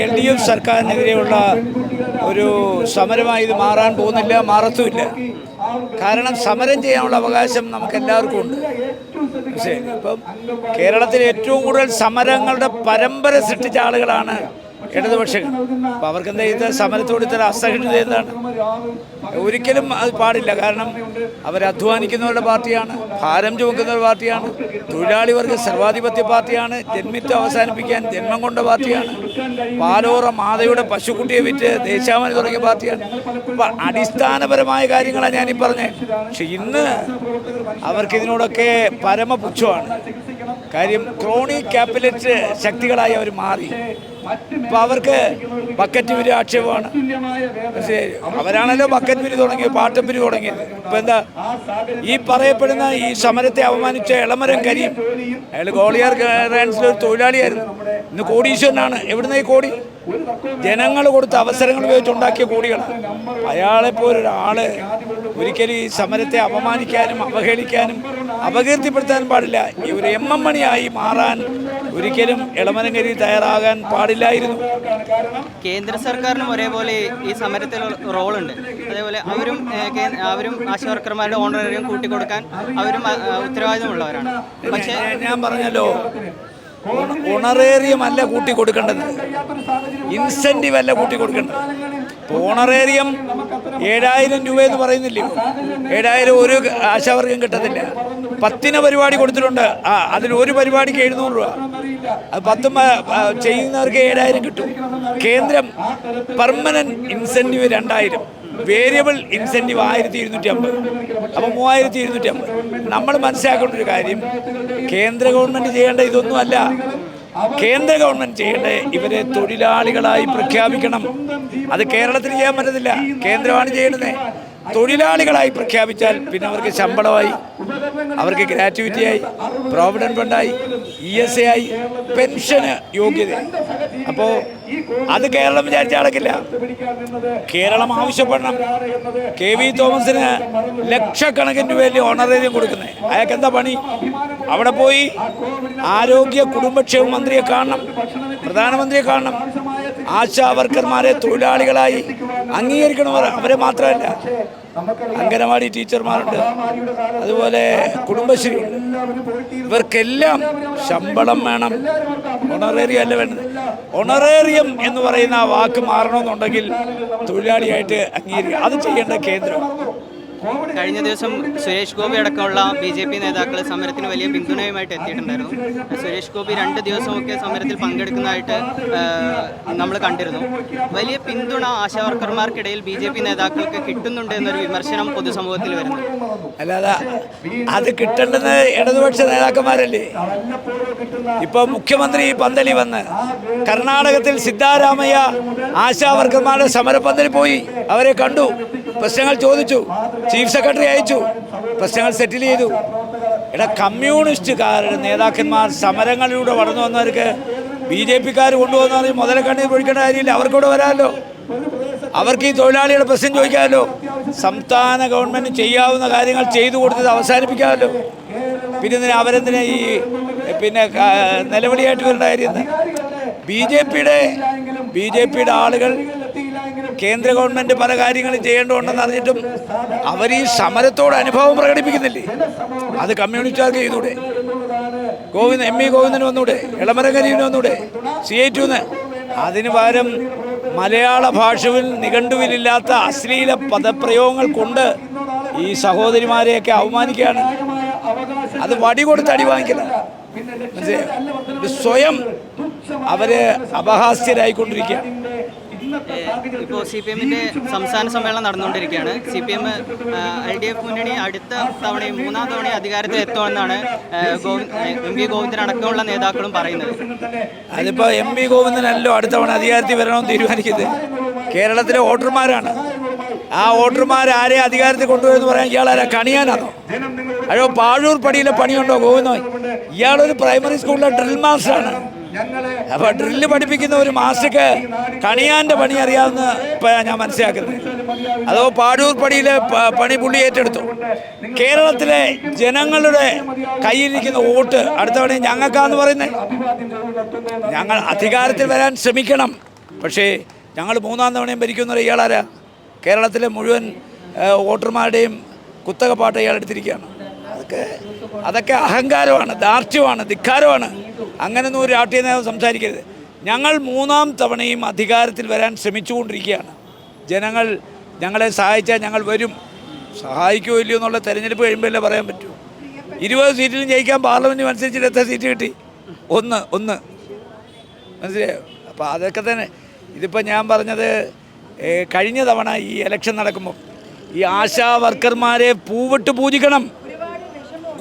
L D F സർക്കാരിനെതിരെയുള്ള ഒരു സമരമായി ഇത് മാറാൻ പോകുന്നില്ല മാറത്തുമില്ല. കാരണം സമരം ചെയ്യാനുള്ള അവകാശം നമുക്ക് എല്ലാവർക്കും ഉണ്ട് ഇപ്പം കേരളത്തിൽ ഏറ്റവും കൂടുതൽ സമരങ്ങളുടെ പരമ്പര സൃഷ്ടിച്ച ആളുകളാണ് ഇടതുപക്ഷം അപ്പോൾ അവർക്ക് എന്താ ഇത് സമരത്തോട് ഇത്ര അസഹിഷ്ണുത എന്താണ് ഒരിക്കലും അത് പാടില്ല. കാരണം അവർ അധ്വാനിക്കുന്നവരുടെ പാർട്ടിയാണ് ഭാരം ചുമക്കുന്ന പാർട്ടിയാണ് തൊഴിലാളി വർഗ സർവാധിപത്യ പാർട്ടിയാണ് ജന്മിത്വം അവസാനിപ്പിക്കാൻ ജന്മം കൊണ്ട പാർട്ടിയാണ് പാലോറ മാതയുടെ പശുക്കുട്ടിയെ വിറ്റ് ദേശാമനി തുടങ്ങിയ പാർട്ടിയാണ്. അടിസ്ഥാനപരമായ കാര്യങ്ങളാണ് ഞാനീ പറഞ്ഞത്. പക്ഷെ ഇന്ന് അവർക്കിതിനോടൊക്കെ പരമപുച്ഛമാണ്. കാര്യം ക്രോണി ക്യാപിറ്റലിസ്റ്റ് ശക്തികളായി അവർ മാറി. ഇപ്പൊ അവർക്ക് ബക്കറ്റ് പിരി ആക്ഷേപമാണ്. അവരാണല്ലോ ബക്കറ്റ് പിരി തുടങ്ങിയത് പാട്ടം പിരി തുടങ്ങിയത്. ഇപ്പൊ എന്താ ഈ പറയപ്പെടുന്ന ഈ സമരത്തെ അപമാനിച്ച ഇളമരം കരീം അയാൾ ഗോളിയാർ റയൻസിലെ ഒരു തൊഴിലാളിയായിരുന്നു. ഇന്ന് കോടീശ്വരനാണ്. എവിടുന്ന ഈ കോടി? ജനങ്ങൾ കൊടുത്ത അവസരങ്ങൾ ഉപയോഗിച്ച് ഉണ്ടാക്കിയ കോടികളാണ്. അയാളെപ്പോലൊരാൾ ഒരിക്കലും ഈ സമരത്തെ അപമാനിക്കാനും അവഹേളിക്കാനും അപകീർത്തിപ്പെടുത്താനും പാടില്ല. ഈ ഒരു എം എം മണിയായി മാറാൻ ഒരിക്കലും ഇളമനങ്കരി തയ്യാറാകാൻ പാടില്ലായിരുന്നു. കേന്ദ്ര സർക്കാരിനും ഒരേപോലെ ഈ സമരത്തിൽ റോളുണ്ട്. അതേപോലെ അവരും അവരും ആശാവർക്കർമാരുടെ ഓണറേറിയം കൂട്ടിക്കൊടുക്കാൻ അവരും ഉത്തരവാദിത്തമുള്ളവരാണ്. പക്ഷേ ഞാൻ പറഞ്ഞല്ലോ ഉണറേറിയം അല്ല കൂട്ടി കൊടുക്കേണ്ടത്. ഇൻസെന്റീവ് അല്ല കൂട്ടി കൊടുക്കേണ്ടത്. ഇപ്പോൾ ഓണറേറിയം ഏഴായിരം രൂപ എന്ന് പറയുന്നില്ലേ? ഏഴായിരം ഒരു ആശാവർഗം കിട്ടത്തില്ല. പത്തിന് പരിപാടി കൊടുത്തിട്ടുണ്ട്. ആ അതിൽ ഒരു പരിപാടിക്ക് എഴുന്നൂറ് രൂപ. അത് പത്തും ചെയ്യുന്നവർക്ക് ഏഴായിരം കിട്ടും. കേന്ദ്രം പെർമനന്റ് ഇൻസെന്റീവ് രണ്ടായിരം. വേരിയബിൾ ഇൻസെന്റീവ് ആയിരത്തി ഇരുന്നൂറ്റി അമ്പത് അപ്പോൾ മൂവായിരത്തി ഇരുന്നൂറ്റി അമ്പത് നമ്മൾ മനസ്സിലാക്കേണ്ട ഒരു കാര്യം കേന്ദ്ര ഗവൺമെന്റ് ചെയ്യേണ്ട ഇതൊന്നുമല്ല. കേന്ദ്ര ഗവൺമെന്റ് ചെയ്യേണ്ട ഇവരെ തൊഴിലാളികളായി പ്രഖ്യാപിക്കണം. അത് കേരളത്തിൽ ചെയ്യാൻ പറ്റത്തില്ല. കേന്ദ്രമാണ് ചെയ്യേണ്ടത്. തൊഴിലാളികളായി പ്രഖ്യാപിച്ചാൽ പിന്നെ അവർക്ക് ശമ്പളമായി അവർക്ക് ഗ്രാറ്റുവിറ്റിയായി പ്രോവിഡന്റ് ഫണ്ടായി ഇ എസ് എ ആയി പെൻഷന് യോഗ്യത. അപ്പോൾ അത് കേരളം വിചാരിച്ച അടക്കില്ല കേരളം ആവശ്യപ്പെടണം. കെ വി തോമസിന് ലക്ഷക്കണക്കിന് രൂപയല്ലേ ഓണറേറിയം കൊടുക്കുന്നത് അയാൾക്ക് എന്താ പണി? അവിടെ പോയി ആരോഗ്യ കുടുംബക്ഷേമ മന്ത്രിയെ കാണണം. പ്രധാനമന്ത്രിയെ കാണണം. ആശാ വർക്കർമാരെ തൊഴിലാളികളായി അംഗീകരിക്കണവർ അവരെ മാത്രമല്ല. അംഗനവാടി ടീച്ചർമാരുണ്ട്. അതുപോലെ കുടുംബശ്രീ ഇവർക്കെല്ലാം ശമ്പളം വേണം. ഒണറേറിയം അല്ല വേണ്ടത്. ഒണറേറിയം എന്ന് പറയുന്ന ആ വാക്ക് മാറണമെന്നുണ്ടെങ്കിൽ തൊഴിലാളിയായിട്ട് അംഗീകരിക്കുക. അത് ചെയ്യേണ്ട കേന്ദ്രം. കഴിഞ്ഞ ദിവസം സുരേഷ് ഗോപി അടക്കമുള്ള ബി ജെ പി നേതാക്കൾ സമരത്തിന് വലിയ പിന്തുണയുമായിട്ട് എത്തിയിട്ടുണ്ടായിരുന്നു. സുരേഷ് ഗോപി രണ്ട് ദിവസമൊക്കെ സമരത്തിൽ പങ്കെടുക്കുന്നതായിട്ട് നമ്മൾ കണ്ടിരുന്നു. വലിയ പിന്തുണ ആശാവർക്കർമാർക്കിടയിൽ ബി ജെ പി നേതാക്കൾക്ക് കിട്ടുന്നുണ്ട് എന്നൊരു വിമർശനം പൊതുസമൂഹത്തിൽ വരുന്നു. അല്ലാതെ അത് കിട്ടേണ്ടത് ഇടതുപക്ഷ നേതാക്കന്മാരല്ലേ? ഇപ്പൊ മുഖ്യമന്ത്രി പന്തലി വന്ന് കർണാടകത്തിൽ സിദ്ധാരാമയ്യ ആശാവർക്കർമാരുടെ സമരപ്പന്തലിൽ പോയി. അവരെ കണ്ടു. പ്രശ്നങ്ങൾ ചോദിച്ചു. ചീഫ് സെക്രട്ടറി അയച്ചു. പ്രശ്നങ്ങൾ സെറ്റിൽ ചെയ്തു. എടാ കമ്മ്യൂണിസ്റ്റുകാരുടെ നേതാക്കന്മാർ സമരങ്ങളിലൂടെ വളർന്നു വന്നവർക്ക് ബി ജെ പിക്കാർ കൊണ്ടുവന്നാൽ മുതലക്കണ്ണീർ പൊഴിക്കേണ്ട കാര്യമില്ല. അവർക്കൂടെ വരാമല്ലോ. അവർക്ക് ഈ തൊഴിലാളിയുടെ പ്രശ്നം ചോദിക്കാമല്ലോ. സംസ്ഥാന ഗവൺമെന്റ് ചെയ്യാവുന്ന കാര്യങ്ങൾ ചെയ്തു കൊടുത്തത് അവസാനിപ്പിക്കാമല്ലോ. പിന്നെ എന്തിനാ അവരെന്തിനാ ഈ പിന്നെ നിലവിളിയായിട്ട് വരേണ്ട കാര്യം ബി ജെ പിയുടെ ബി ജെ പിയുടെ ആളുകൾ കേന്ദ്ര ഗവൺമെന്റ് പല കാര്യങ്ങളും ചെയ്യേണ്ടതുണ്ടെന്ന് അറിഞ്ഞിട്ടും അവർ ഈ സമരത്തോട് അനുഭവം പ്രകടിപ്പിക്കുന്നില്ലേ? അത് കമ്മ്യൂണിസ്റ്റുകാർക്ക് ചെയ്തൂടെ? Govind M E. ഗോവിന്ദന് വന്നൂടെ? ഇളമരകരീന് വന്നൂടെ? സി ഐ ടുന്ന് അതിന് പകരം മലയാള ഭാഷയിൽ നിഘണ്ടുവിലില്ലാത്ത അശ്ലീല പദപ്രയോഗങ്ങൾ കൊണ്ട് ഈ സഹോദരിമാരെയൊക്കെ അവമാനിക്കുകയാണ് അത് വടി കൊടുത്ത് അടി? ഇത് സ്വയം അവർ അപഹാസ്യരായിക്കൊണ്ടിരിക്കുക ഇപ്പോൾ സി പി എമ്മിന്റെ സംസ്ഥാന സമ്മേളനം നടന്നുകൊണ്ടിരിക്കുകയാണ്. C P M L D F മുന്നണി അടുത്ത തവണയും മൂന്നാം തവണയും അധികാരത്തിൽ എത്തുമെന്നാണ് എം വി ഗോവിന്ദൻ അടക്കമുള്ള നേതാക്കളും പറയുന്നത്. അതിപ്പോൾ എം വി ഗോവിന്ദനല്ലോ അടുത്ത തവണ അധികാരത്തിൽ വരണമെന്ന് തീരുമാനിക്കുന്നത്. കേരളത്തിലെ വോട്ടർമാരാണ്. ആ വോട്ടർമാർ ആരെ അധികാരത്തിൽ കൊണ്ടുവരുമെന്ന് പറയാൻ ഇയാളാരാ? കണിയാനാണോ? അയ്യോ പാഴൂർ പടിയിലെ പണിയുണ്ടോ ഗോവിന്ദോ ഇയാളൊരു പ്രൈമറി സ്കൂളിലെ ഡ്രിൽ മാസ്റ്ററാണ്. അപ്പൊ ഡ്രില്ല് പഠിപ്പിക്കുന്ന ഒരു മാസ്റ്റർക്ക് കണിയാന്റെ പണി ഇപ്പോഴാണ് ഞാൻ മനസ്സിലാക്കുന്നത്. അതോ പാടൂർ പടിയിലെ പണി പുള്ളി ഏറ്റെടുത്തു. കേരളത്തിലെ ജനങ്ങളുടെ കയ്യിലിരിക്കുന്ന വോട്ട് അടുത്തവണ ഞങ്ങൾക്കാന്ന് പറയുന്നത് ഞങ്ങൾ അധികാരത്തിൽ വരാൻ ശ്രമിക്കണം. പക്ഷേ ഞങ്ങൾ മൂന്നാം തവണയും ഭരിക്കുന്ന ഇയാളാരാ? കേരളത്തിലെ മുഴുവൻ വോട്ടർമാരുടെയും കുത്തക പാട്ട് ഇയാൾ എടുത്തിരിക്കുകയാണ്. അതൊക്കെ അതൊക്കെ അഹങ്കാരമാണ് ദാർഢ്യമാണ് ധിക്കാരമാണ്. അങ്ങനൊന്നും ഒരു രാഷ്ട്രീയ നേതാവ് സംസാരിക്കരുത്. ഞങ്ങൾ മൂന്നാം തവണയും അധികാരത്തിൽ വരാൻ ശ്രമിച്ചുകൊണ്ടിരിക്കുകയാണ്. ജനങ്ങൾ ഞങ്ങളെ സഹായിച്ചാൽ ഞങ്ങൾ വരും. സഹായിക്കുമോ ഇല്ലയോ എന്നുള്ള തെരഞ്ഞെടുപ്പ് കഴിയുമ്പോഴല്ലേ പറയാൻ പറ്റൂ. ഇരുപത് സീറ്റിലും ജയിക്കാൻ പാർലമെന്റ് മത്സരിച്ചിട്ട് എത്ര സീറ്റ് കിട്ടി? ഒന്ന് ഒന്ന്. മനസ്സിലായോ? അപ്പോൾ അതൊക്കെ തന്നെ ഇതിപ്പോൾ ഞാൻ പറഞ്ഞത് കഴിഞ്ഞ തവണ ഈ ഇലക്ഷൻ നടക്കുമ്പോൾ ഈ ആശാ വർക്കർമാരെ പൂവിട്ട് പൂജിക്കണം.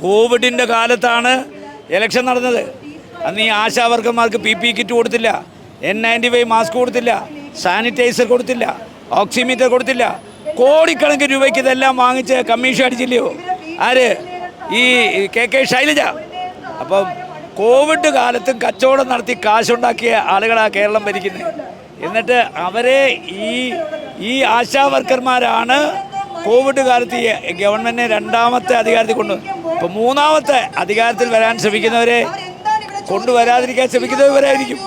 കോവിഡിന്റെ കാലത്താണ് ഇലക്ഷൻ നടന്നത്. അന്ന് ഈ ആശാവർക്കന്മാർക്ക് പി പി കിറ്റ് കൊടുത്തില്ല. എൻ നയന്റി ഫൈവ് മാസ്ക് കൊടുത്തില്ല. സാനിറ്റൈസർ കൊടുത്തില്ല. ഓക്സിമീറ്റർ കൊടുത്തില്ല. കോടിക്കണക്കിന് രൂപയ്ക്ക് ഇതെല്ലാം വാങ്ങിച്ച് കമ്മീഷൻ അടിച്ചില്ലയോ? ആര്? ഈ കെ കെ ശൈലജ. അപ്പം കോവിഡ് കാലത്തും കച്ചവടം നടത്തി കാശുണ്ടാക്കിയ ആളുകളാണ് കേരളം ഭരിക്കുന്നത്. എന്നിട്ട് അവരെ ഈ ഈ ആശാ വർക്കർമാരാണ് കോവിഡ് കാലത്ത് ഗവൺമെന്റിനെ രണ്ടാമത്തെ അധികാരത്തിൽ കൊണ്ടു ഇപ്പോൾ മൂന്നാമത്തെ അധികാരത്തിൽ വരാൻ ശ്രമിക്കുന്നവരെ കൊണ്ടുവരാതിരിക്കാൻ ശ്രമിക്കുന്നവരായിരിക്കും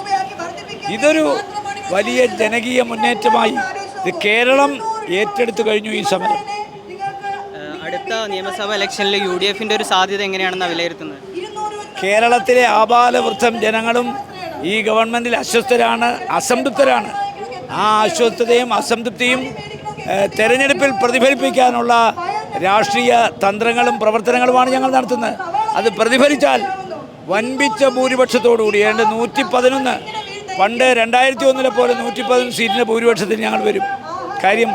ഇതൊരു വലിയ ജനകീയ മുന്നേറ്റമായി ഇത് കേരളം ഏറ്റെടുത്തു കഴിഞ്ഞു ഈ സമരം. അടുത്ത നിയമസഭാ ഇലക്ഷനിൽ യു ഡി എഫിന്റെ ഒരു സാധ്യത എങ്ങനെയാണെന്ന് വിലയിരുത്തുന്നത്? കേരളത്തിലെ ആപാലവൃദ്ധം ജനങ്ങളും ഈ ഗവൺമെന്റിൽ അസ്വസ്ഥരാണ് അസംതൃപ്തരാണ്. ആ അസ്വസ്ഥതയും അസംതൃപ്തിയും തെരഞ്ഞെടുപ്പിൽ പ്രതിഫലിപ്പിക്കാനുള്ള രാഷ്ട്രീയ തന്ത്രങ്ങളും പ്രവർത്തനങ്ങളുമാണ് ഞങ്ങൾ നടത്തുന്നത്. അത് പ്രതിഫലിച്ചാൽ വൻപിച്ച ഭൂരിപക്ഷത്തോടുകൂടി ഏതാണ്ട് നൂറ്റി പതിനൊന്ന് പണ്ട് രണ്ടായിരത്തി ഒന്നിലെ പോലെ നൂറ്റി പതിനൊന്ന് സീറ്റിന്റെ ഭൂരിപക്ഷത്തിന് ഞങ്ങൾ വരും. കാര്യം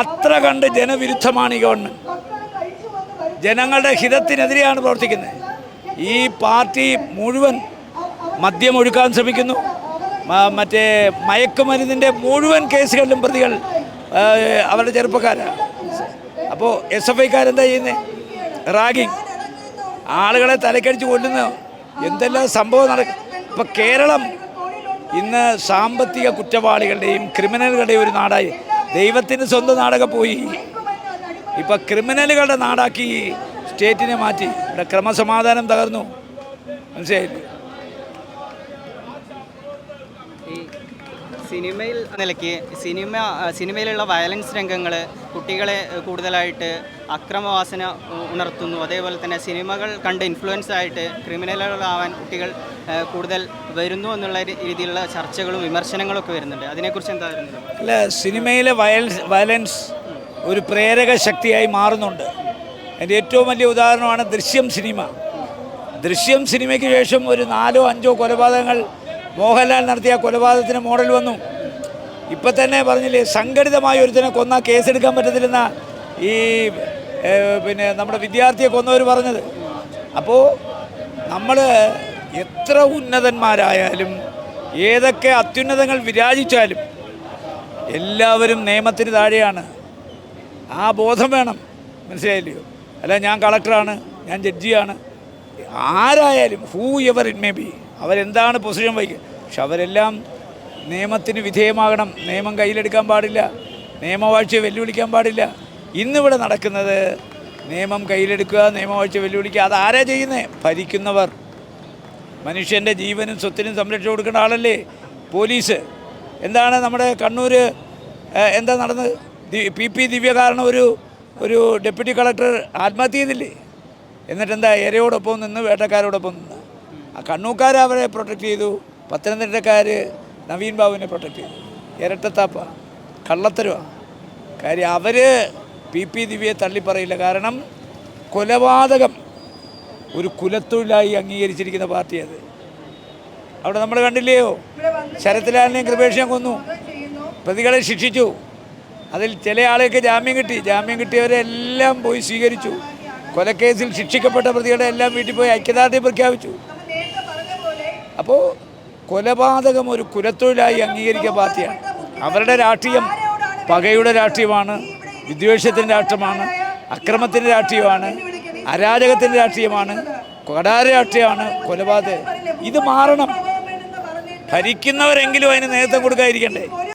അത്ര കണ്ട് ജനവിരുദ്ധമാണ് ഈ ഗവൺമെന്റ് ജനങ്ങളുടെ ഹിതത്തിനെതിരെയാണ് പ്രവർത്തിക്കുന്നത്. ഈ പാർട്ടി മുഴുവൻ മദ്യം ഒഴുക്കാൻ ശ്രമിക്കുന്നു. മറ്റേ മയക്കുമരുന്നിന്റെ മുഴുവൻ കേസുകളിലും പ്രതികൾ അവരുടെ ചെറുപ്പക്കാരാണ്. അപ്പോൾ എസ് എഫ് ഐക്കാരെന്താ ചെയ്യുന്നത് റാഗിങ്. ആളുകളെ തലക്കടിച്ച് കൊല്ലുന്ന എന്തെല്ലാം സംഭവം നടക്കും ഇപ്പം കേരളം ഇന്ന് സാമ്പത്തിക കുറ്റവാളികളുടെയും ക്രിമിനലുകളുടെയും ഒരു നാടായി. ദൈവത്തിന് സ്വന്തം നാടൊക്കെ പോയി. ഇപ്പം ക്രിമിനലുകളുടെ നാടാക്കി സ്റ്റേറ്റിനെ മാറ്റി. ഇവിടെ ക്രമസമാധാനം തകർന്നു. മനസ്സിലായില്ലേ? സിനിമയിൽ നിലയ്ക്ക് സിനിമ സിനിമയിലുള്ള വയലൻസ് രംഗങ്ങൾ കുട്ടികളെ കൂടുതലായിട്ട് അക്രമവാസന ഉണർത്തുന്നു. അതേപോലെ തന്നെ സിനിമകൾ കണ്ട് ഇൻഫ്ലുവൻസ് ആയിട്ട് ക്രിമിനലുകളാവാൻ കുട്ടികൾ കൂടുതൽ വരുന്നു എന്നുള്ള രീതിയിലുള്ള ചർച്ചകളും വിമർശനങ്ങളും ഒക്കെ വരുന്നുണ്ട്. അതിനെക്കുറിച്ച് എന്താ വരുന്നത് അല്ല സിനിമയിലെ വയലൻസ് വയലൻസ് ഒരു പ്രേരക ശക്തിയായി മാറുന്നുണ്ട്. അതിന്റെ ഏറ്റവും വലിയ ഉദാഹരണമാണ് ദൃശ്യം സിനിമ. ദൃശ്യം സിനിമയ്ക്ക് ശേഷം ഒരു നാലോ അഞ്ചോ കൊലപാതകങ്ങൾ മോഹൻലാൽ നടത്തിയ കൊലപാതകത്തിന് മോഡൽ വന്നു. ഇപ്പം തന്നെ പറഞ്ഞില്ലേ സംഘടിതമായ ഒരുത്തിനെ കൊന്നാൽ കേസെടുക്കാൻ പറ്റത്തില്ലെന്ന ഈ പിന്നെ നമ്മുടെ വിദ്യാർത്ഥിയെ കൊന്നവർ പറഞ്ഞത്. അപ്പോൾ നമ്മൾ എത്ര ഉന്നതന്മാരായാലും ഏതൊക്കെ അത്യുന്നതങ്ങൾ വിരാജിച്ചാലും എല്ലാവരും നിയമത്തിന് താഴെയാണ്. ആ ബോധം വേണം മനസ്സിലായില്ലയോ? അല്ല ഞാൻ കളക്ടറാണ് ഞാൻ ജഡ്ജിയാണ്. ആരായാലും whoever it may be അവരെന്താണ് പൊസിഷൻ വഹിക്കുക പക്ഷെ അവരെല്ലാം നിയമത്തിന് വിധേയമാകണം. നിയമം കയ്യിലെടുക്കാൻ പാടില്ല. നിയമവാഴ്ചയെ വെല്ലുവിളിക്കാൻ പാടില്ല. ഇന്നിവിടെ നടക്കുന്നത് നിയമം കയ്യിലെടുക്കുക നിയമവാഴ്ച വെല്ലുവിളിക്കുക. അതാരാ ചെയ്യുന്നത് ഭരിക്കുന്നവർ. മനുഷ്യന്റെ ജീവനും സ്വത്തിനും സംരക്ഷണം കൊടുക്കേണ്ട ആളല്ലേ? പോലീസ്. എന്താണ് നമ്മുടെ കണ്ണൂർ എന്താ നടന്ന് പി പി ദിവ്യ കാരണം ഒരു ഒരു ഡെപ്യൂട്ടി കളക്ടർ ആത്മഹത്യ ചെയ്തില്ലേ? എന്നിട്ടെന്താ ഇരയോടൊപ്പം നിന്ന് വേട്ടക്കാരോടൊപ്പം നിന്ന്? കണ്ണൂക്കാർ അവരെ പ്രൊട്ടക്റ്റ് ചെയ്തു. പത്തനംതിട്ടക്കാർ നവീൻ ബാബുവിനെ പ്രൊട്ടക്റ്റ് ചെയ്തു. ഇരട്ടത്താപ്പ കള്ളത്തരമാണ് കാര്യം അവർ പി പി ദിവ്യയെ തള്ളിപ്പറയില്ല കാരണം കൊലപാതകം ഒരു കുലത്തൊഴിലായി അംഗീകരിച്ചിരിക്കുന്ന പാർട്ടി അത് അവിടെ നമ്മൾ കണ്ടില്ലയോ ശരത്ലാലിനെയും കൃപേഷിനെയും കൊന്നു. പ്രതികളെ ശിക്ഷിച്ചു. അതിൽ ചില ആളുകൾക്ക് ജാമ്യം കിട്ടി. ജാമ്യം കിട്ടിയവരെ എല്ലാം പോയി സ്വീകരിച്ചു. കൊലക്കേസിൽ ശിക്ഷിക്കപ്പെട്ട പ്രതികളെ എല്ലാം വീട്ടിൽ പോയി ഐക്യദാർഢ്യം പ്രഖ്യാപിച്ചു. അപ്പോൾ കൊലപാതകം ഒരു കുലത്തൊഴിലായി അംഗീകരിക്കുക പാർട്ടിയാണ്. അവരുടെ രാഷ്ട്രീയം പകയുടെ രാഷ്ട്രീയമാണ് വിദ്വേഷത്തിന്റെ രാഷ്ട്രമാണ് അക്രമത്തിന്റെ രാഷ്ട്രീയമാണ് അരാജകത്തിന്റെ രാഷ്ട്രീയമാണ് കൊടാര രാഷ്ട്രീയമാണ് കൊലപാതകം. ഇത് മാറണം. ഭരിക്കുന്നവരെങ്കിലും അതിന് നേതൃത്വം കൊടുക്കാതിരിക്കണ്ടേ?